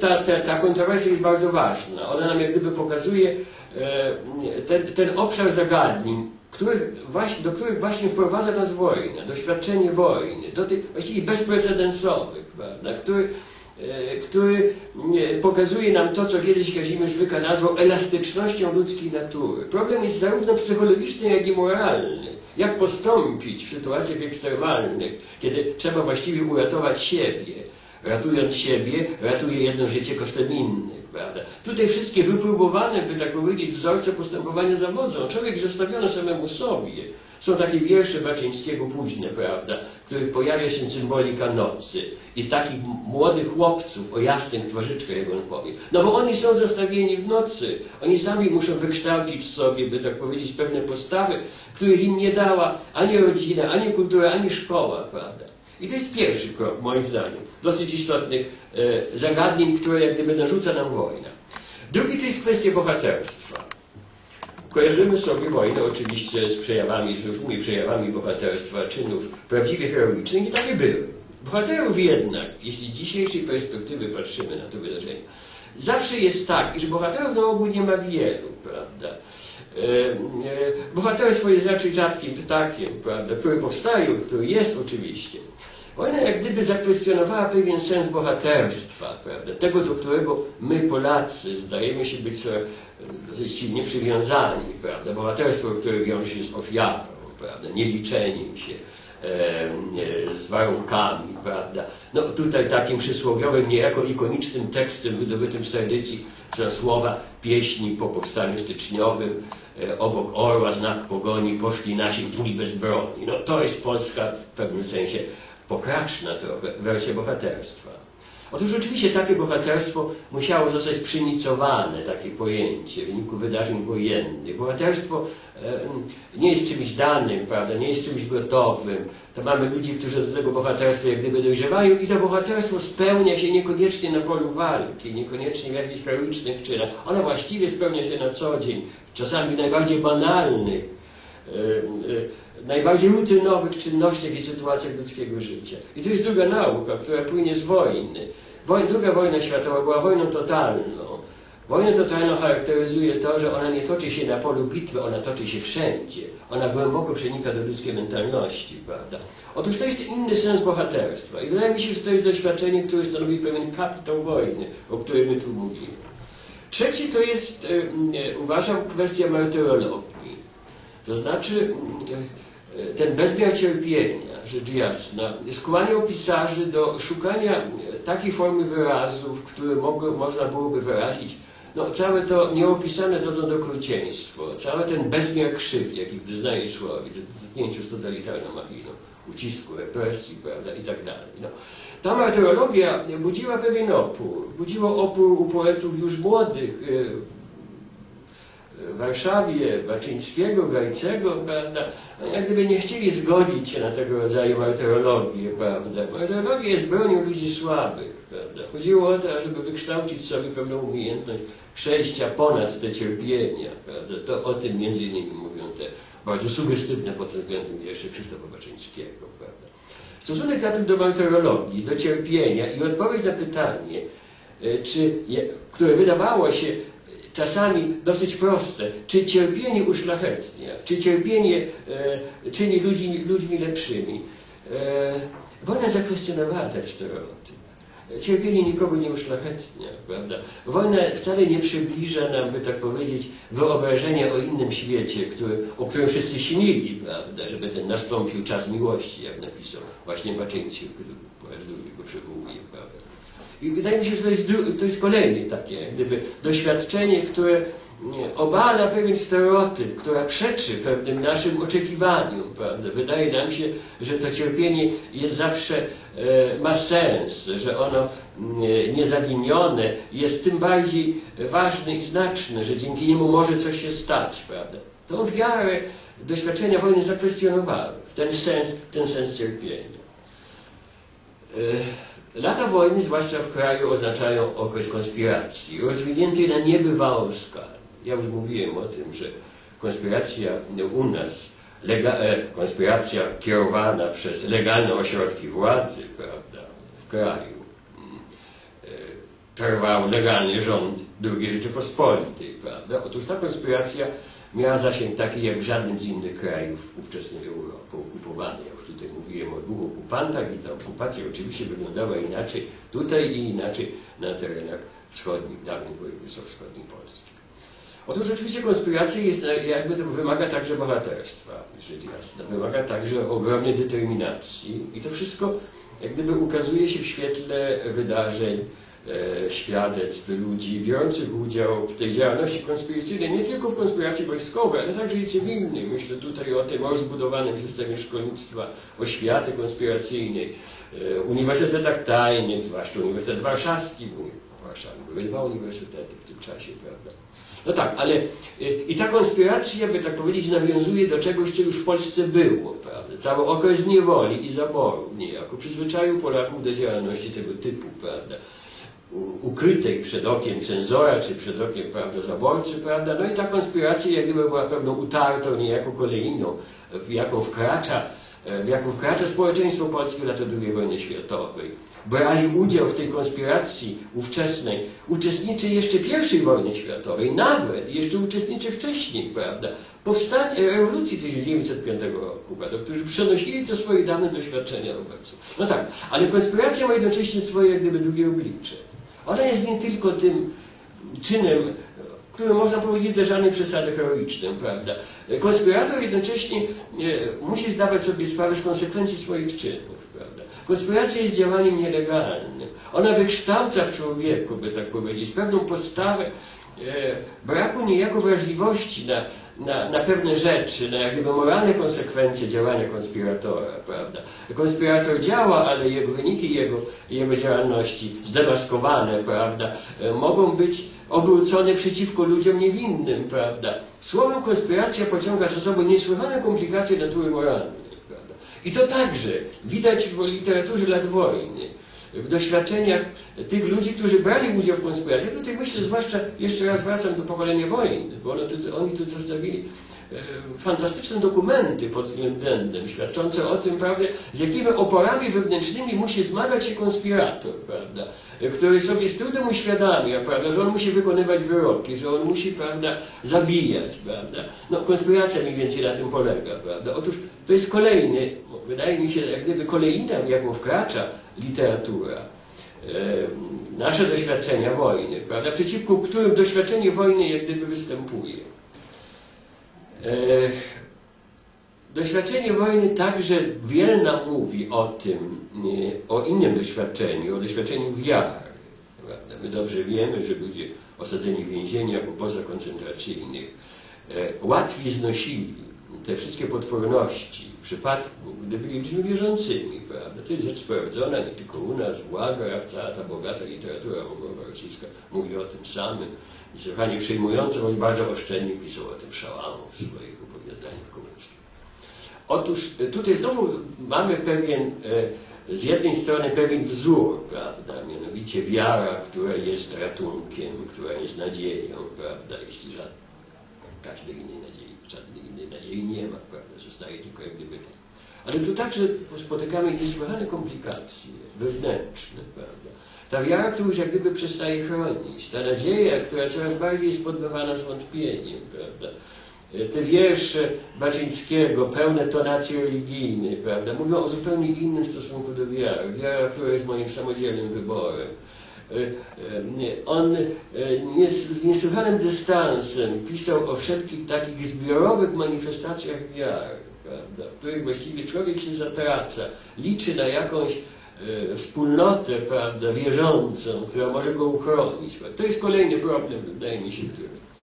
ta, ta, ta kontrowersja jest bardzo ważna. Ona nam jak gdyby pokazuje ten, ten obszar zagadnień, których właśnie, do których właśnie wprowadza nas wojna, doświadczenie wojny, do tych właściwie bezprecedensowych, prawda, który, który pokazuje nam to, co kiedyś Kazimierz Wyka nazwał elastycznością ludzkiej natury. Problem jest zarówno psychologiczny, jak i moralny. Jak postąpić w sytuacjach ekstremalnych, kiedy trzeba właściwie uratować siebie. Ratując siebie, ratuje jedno życie kosztem innych, prawda? Tutaj wszystkie wypróbowane, by tak powiedzieć, wzorce postępowania zawodzą. Człowiek zostawiony samemu sobie. Są takie wiersze Baczyńskiego późne, prawda, w których pojawia się symbolika nocy i takich młodych chłopców o jasnych twarzyczkach, jak on powie. No bo oni są zostawieni w nocy. Oni sami muszą wykształcić w sobie, by tak powiedzieć, pewne postawy, których im nie dała ani rodzina, ani kultura, ani szkoła, prawda. I to jest pierwszy krok, moim zdaniem, dosyć istotnych e, zagadnień, które jak gdyby narzuca nam wojna. Drugi to jest kwestia bohaterstwa. Kojarzymy sobie wojnę oczywiście z przejawami, z różnymi przejawami bohaterstwa, czynów prawdziwie heroicznych i takie były. Bohaterów jednak, jeśli z dzisiejszej perspektywy patrzymy na to wydarzenie, zawsze jest tak, iż bohaterów na ogół nie ma wielu, prawda? E, e, bohaterstwo jest raczej rzadkim ptakiem, prawda, który powstaje, który jest oczywiście. Wojna jak gdyby zakwestionowała pewien sens bohaterstwa, prawda, tego, do którego my Polacy zdajemy się być dosyć silnie przywiązani, prawda, bohaterstwo, które wiąże się z ofiarą, prawda, nieliczeniem się, z warunkami, prawda. No tutaj takim przysłowiowym, niejako ikonicznym tekstem wydobytym z tradycji słowa pieśni po powstaniu styczniowym, e, obok orła znak pogoni poszli nasi dni bez broni. No to jest Polska w pewnym sensie pokraczna trochę wersja bohaterstwa. Otóż rzeczywiście takie bohaterstwo musiało zostać przynicowane, takie pojęcie w wyniku wydarzeń wojennych. Bohaterstwo nie jest czymś danym, prawda, nie jest czymś gotowym. To mamy ludzi, którzy do tego bohaterstwa jak gdyby dojrzewają i to bohaterstwo spełnia się niekoniecznie na polu walki, niekoniecznie w jakichś heroicznych czynach. Ono właściwie spełnia się na co dzień, czasami najbardziej banalnych, najbardziej rutynowych czynnościach i sytuacjach ludzkiego życia. I to jest druga nauka, która płynie z wojny. Druga wojna światowa była wojną totalną. Wojnę totalną charakteryzuje to, że ona nie toczy się na polu bitwy, ona toczy się wszędzie. Ona głęboko przenika do ludzkiej mentalności, prawda? Otóż to jest inny sens bohaterstwa. I wydaje mi się, że to jest doświadczenie, które stanowi pewien kapitał wojny, o którym my tu mówimy. Trzeci to jest, e, uważam, kwestia martyrologii. To znaczy, e, ten bezmiar cierpienia, rzecz jasna, skłaniał pisarzy do szukania takiej formy wyrazów, które mogły, można byłoby wyrazić no, całe to nieopisane dotąd okrucieństwo, cały ten bezmiar krzywd, jaki doznaje człowiek w zetknięciu z totalitarną machiną, ucisku, represji, prawda, i tak dalej. No. Ta martyrologia budziła pewien opór. Budziło opór u poetów już młodych, w Warszawie, Baczyńskiego, Gajcego, prawda, no jak gdyby nie chcieli zgodzić się na tego rodzaju martyrologię, prawda. Martyrologia jest bronią ludzi słabych, prawda. Chodziło o to, żeby wykształcić sobie pewną umiejętność przejścia ponad te cierpienia, prawda. To o tym między innymi mówią te bardzo sugestywne pod tym względem wiersze Krzysztofa Baczyńskiego, prawda. Stosunek zatem do martyrologii, do cierpienia i odpowiedź na pytanie, e, czy, które wydawało się czasami dosyć proste. Czy cierpienie uszlachetnia? Czy cierpienie e, czyni ludzi, ludźmi lepszymi? E, wojna zakwestionowała ten stereotyp. Cierpienie nikogo nie uszlachetnia, prawda? Wojna wcale nie przybliża nam, by tak powiedzieć, wyobrażenia o innym świecie, który, o którym wszyscy śnili, prawda? Żeby ten nastąpił czas miłości, jak napisał właśnie Baczyński, który po raz drugi go przywołuje, prawda? I wydaje mi się, że to jest, to jest kolejne takie gdyby doświadczenie, które obala pewien stereotyp, która przeczy pewnym naszym oczekiwaniom, prawda? Wydaje nam się, że to cierpienie jest zawsze, e, ma sens, że ono e, niezawinione jest tym bardziej ważne i znaczne, że dzięki niemu może coś się stać, prawda? Tą wiarę doświadczenia wojny zakwestionowały, ten sens, ten sens cierpienia. E, Lata wojny, zwłaszcza w kraju, oznaczają okres konspiracji, rozwiniętej na niebywałą skalę. Ja już mówiłem o tym, że konspiracja u nas, e, konspiracja kierowana przez legalne ośrodki władzy, prawda, w kraju, mm, trwał legalny rząd II Rzeczypospolitej, prawda? Otóż ta konspiracja miała zasięg taki jak w żadnym z innych krajów ówczesnej Europy okupowanej. Tutaj mówiłem o dwóch okupantach i ta okupacja oczywiście wyglądała inaczej tutaj i inaczej na terenach wschodnich, dawnych województw wschodnich Polski. Otóż oczywiście konspiracja jest, jakby to wymaga także bohaterstwa, rzecz jasna. Wymaga także ogromnej determinacji i to wszystko jak gdyby ukazuje się w świetle wydarzeń, e, świadectw ludzi biorących udział w tej działalności konspiracyjnej, nie tylko w konspiracji wojskowej, ale także i cywilnej. Myślę tutaj o tym rozbudowanym systemie szkolnictwa, oświaty konspiracyjnej, e, uniwersytetach tajnych, zwłaszcza Uniwersytet Warszawski, w Warszawie były dwa uniwersytety w tym czasie, prawda. No tak, ale y, i ta konspiracja, by tak powiedzieć, nawiązuje do czegoś, co już w Polsce było, prawda? Cały okres niewoli i zaboru niejako przyzwyczaił Polaków do działalności tego typu, prawda? Ukrytej przed okiem cenzora, czy przed okiem, prawda, zaborcy, prawda, no i ta konspiracja jak gdyby była pewną utartą, niejako kolejną, w jaką wkracza, w jaką wkracza społeczeństwo polskie lata II wojny światowej brali udział w tej konspiracji ówczesnej, uczestniczy jeszcze I wojny światowej, nawet jeszcze uczestniczy wcześniej, prawda, powstanie rewolucji 1905 roku, prawda, którzy przenosili to swoje dawne doświadczenia obecnie. No tak, ale konspiracja ma jednocześnie swoje jak gdyby drugie oblicze. Ona jest nie tylko tym czynem, który można powiedzieć żadnej przesady heroicznym, prawda. Konspirator jednocześnie e, musi zdawać sobie sprawę z konsekwencji swoich czynów, prawda. Konspiracja jest działaniem nielegalnym. Ona wykształca w człowieku, by tak powiedzieć, pewną postawę e, braku niejako wrażliwości na, na, na pewne rzeczy, na jak gdyby moralne konsekwencje działania konspiratora, prawda. Konspirator działa, ale jego wyniki jego, jego działalności zdemaskowane, prawda, e, mogą być obrócone przeciwko ludziom niewinnym, prawda. Słowem konspiracja pociąga za sobą niesłychane komplikacje natury moralnej. I to także widać w literaturze lat wojny, w doświadczeniach tych ludzi, którzy brali udział w konspiracji. Tutaj myślę zwłaszcza, jeszcze raz wracam do pokolenia wojny, bo one tu, oni tu zostawili e, fantastyczne dokumenty pod względem świadczące o tym, prawda, z jakimi oporami wewnętrznymi musi zmagać się konspirator, prawda, który sobie z trudem uświadamia, prawda, że on musi wykonywać wyroki, że on musi, prawda, zabijać, prawda. No, konspiracja mniej więcej na tym polega, prawda. Otóż to jest kolejny, wydaje mi się, jak gdyby kolejna, w jaką wkracza literatura, e, nasze doświadczenia wojny, prawda, przeciwko którym doświadczenie wojny jak gdyby występuje. E, doświadczenie wojny także wiele nam mówi o tym, o innym doświadczeniu, o doświadczeniu wiary. Prawda? My dobrze wiemy, że ludzie osadzeni w więzieniach, obozach koncentracyjnych e, łatwiej znosili te wszystkie potworności w przypadku, gdy byli ludźmi wierzącymi, prawda? To jest rzecz sprawdzona nie tylko u nas, w łagrach, cała ta bogata literatura obowa rosyjska mówi o tym samym. Niesłychanie przejmująco, choć bardzo oszczędnie pisał o tym Szałamow w swoich opowiadaniach komunicznych. Otóż e, tutaj znowu mamy pewien, e, z jednej strony pewien wzór, prawda, mianowicie wiara, która jest ratunkiem, która jest nadzieją, prawda, jeśli żadnej każdej innej nadziei, żadnej innej nadziei nie ma, prawda, zostaje tylko jak gdyby to. Ale tu także spotykamy niesłychane komplikacje wewnętrzne, prawda. Ta wiara, która już jak gdyby przestaje chronić, ta nadzieja, która coraz bardziej jest poddawana zwątpieniem, prawda te wiersze Baczyńskiego, pełne tonacji religijnej, prawda, mówią o zupełnie innym stosunku do wiary. Wiara, która jest moim samodzielnym wyborem. E, e, on e, z niesłychanym dystansem pisał o wszelkich takich zbiorowych manifestacjach wiary, prawda, w których właściwie człowiek się zatraca, liczy na jakąś wspólnotę, prawda, wierzącą, która może go uchronić. To jest kolejny problem, wydaje mi się, który